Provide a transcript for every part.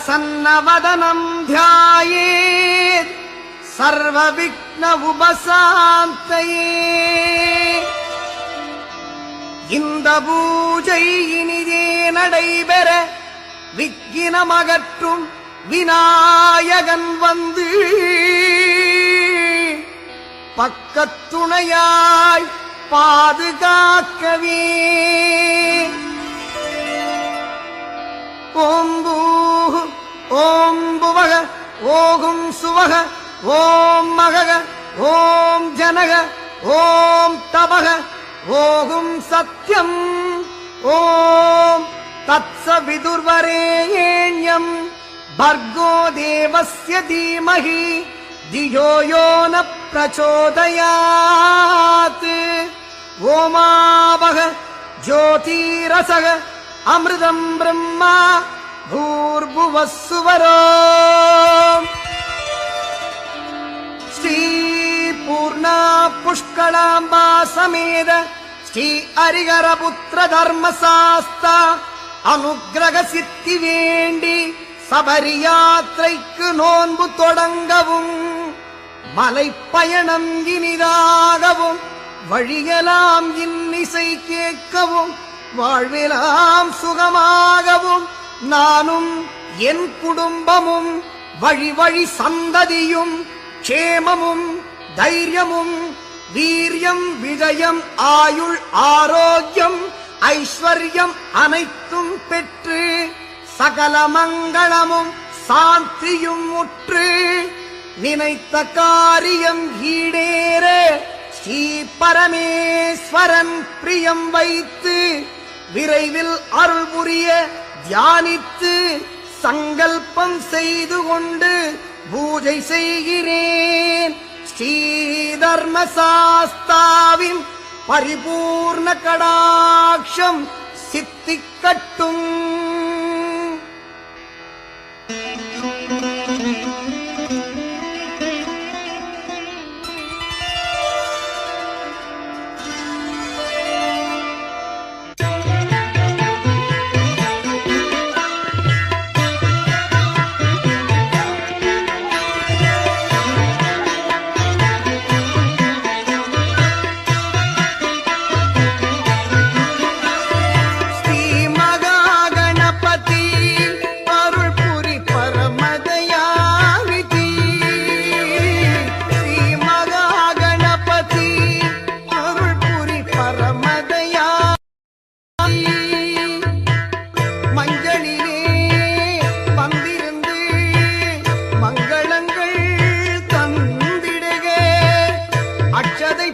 प्रसन्नं चतुर्भुजम् प्रसन्नवदनं ध्यायेत् सर्वविघ्न उपसान्तये இந்த பூஜை இனிதே நடைபெற விக்கினமகற்றும் விநாயகன் வந்து பக்கத்துணையாய் பாதுகாக்கவே ஓம்பூ ॐ बुवः ओहुं सुवः ॐ महः ॐ जनः ॐ तपः ओघुं सत्यम् ॐ तत्सविदुर्वरेण्यम् भर्गो देवस्य धीमहि धियो यो न प्रचोदयात् ओमावः ज्योतिरसः अमृतम् ब्रह्मा भूर्भुवः सुवरो श्री पूर्णा पुष्कलाम्बा समेत ஸ்ரீ அரிகரபுத்திர தர்மசாஸ்தா அனுக்கிரக சித்தி வேண்டி சபரி யாத்திரைக்கு நோன்பு தொடங்கவும் மலைப்பயணம் இனிதாகவும் வழியலாம் இன்னிசை கேட்கவும் வாழ்விலாம் சுகமாகவும் நானும் என் குடும்பமும் வழி வழி சந்ததியும் க்ஷேமமும் தைரியமும் வீரியம் விஜயம் ஆயுள் ஆரோக்கியம் ஐஸ்வர்யம் அனைத்தும் பெற்று சகல மங்களமும் சாந்தியும் உற்று நினைத்த காரியம் ஈடேற ஸ்ரீ பரமேஸ்வரன் பிரியம் வைத்து விரைவில் அருள் புரிய தியானித்து சங்கல்பம் செய்து கொண்டு பூஜை செய்கிறேன். ஸ்ரீ தர்மசாஸ்தாவின் பரிபூர்ண கடாட்சம் சித்திக்கட்டும்.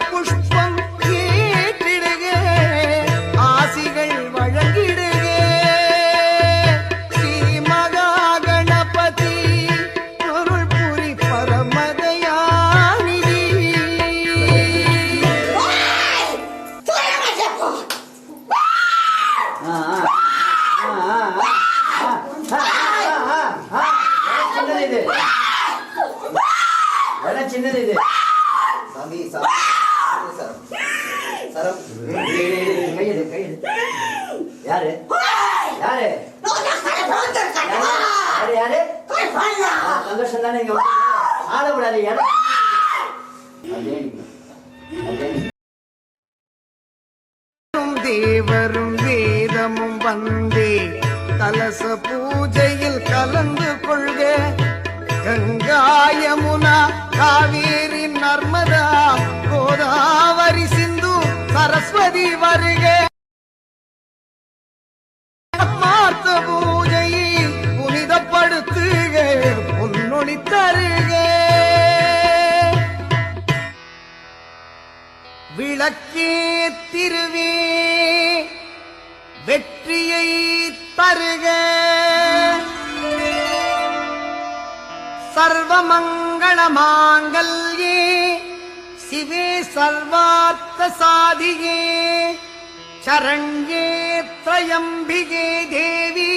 புஷ்பம் ஏற்றிடுக ஆசிகள் வழங்கிடுக. ஸ்ரீ மகா கணபதி அருள் புரி பரமதயாநிதி யாரு? யாரு? யாரு? யாரு? சந்தோஷம் தானே இங்க ஆளக்கூடாது நிக்கணும். தேவரும் வேதமும் வந்தே. கலச பூஜையில் கலந்து கொள்க. கங்கா யமுனா காவேரி நர்மதா கோதாவரி சிந்து சரஸ்வதி வருக. ஆத்மார்த்த பூஜையை புனிதப்படுத்துக பொன்னொழி தருக விளக்கே திருவே வெற்றியை தருக. சர்வமங்கள மாங்கல்யே சிவே சர்வார்த்த சாதியே. शरण्ये त्रयम् देवी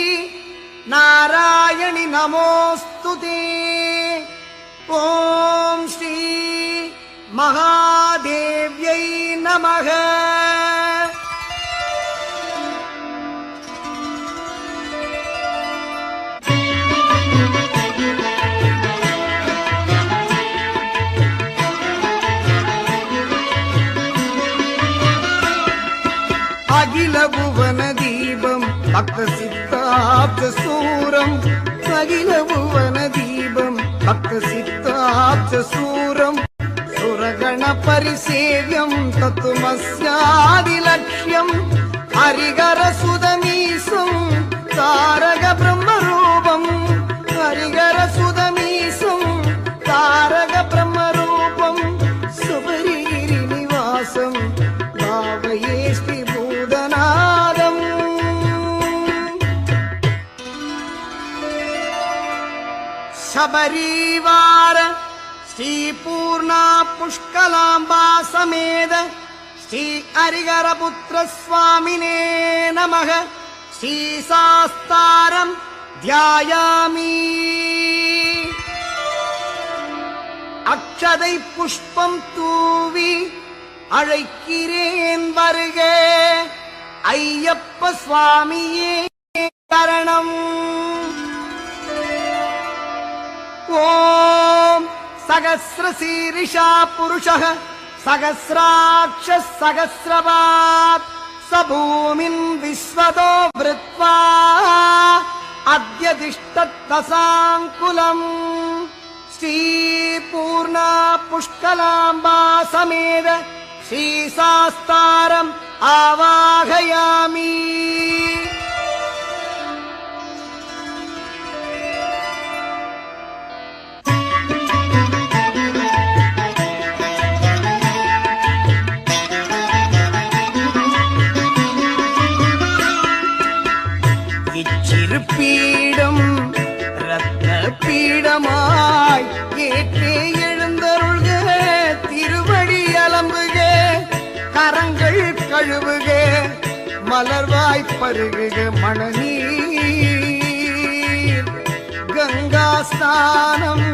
नारायणि नमोऽस्तु ते। அகில புவன தீபம் பக்த சித்தாப்த சூரம். அகில புவன தீபம் பக்த சித்தாப்த சூரம். சுரகண பரிசேவியம் தத்துமஸ்யாதி லட்சியம். ஹரிகர சுதமீசம் தாரக பிரம்மரூபம். ஹரிகர சுதமீசம் தாரக பிரம்மரூபம். சுபரிகிரி நிவாசம் பாவையே ஸ்ரீ शबरीवार श्रीपूर्णा पुष्कलाम्बा समेत श्री हरिहरपुत्रस्वामिने नमः श्रीशास्तारम् ध्यायामि அக்ஷதை புஷ்பம் தூவி அழைக்கிறேன் வருக ஐயப்ப சுவாமியே கரணம் ॐ सहस्रशीरिषा पुरुषः सहस्राक्षः सहस्रवात् स भूमिन् विश्वतो वृत्वा अद्य तिष्ठत्तसाङ्कुलम् श्रीपूर्णा पुष्कलाम्बा समेव श्रीसास्तारम् आवाहयामि। மலர்வாய் பருகுக மணநீர் கங்கா ஸ்நானம்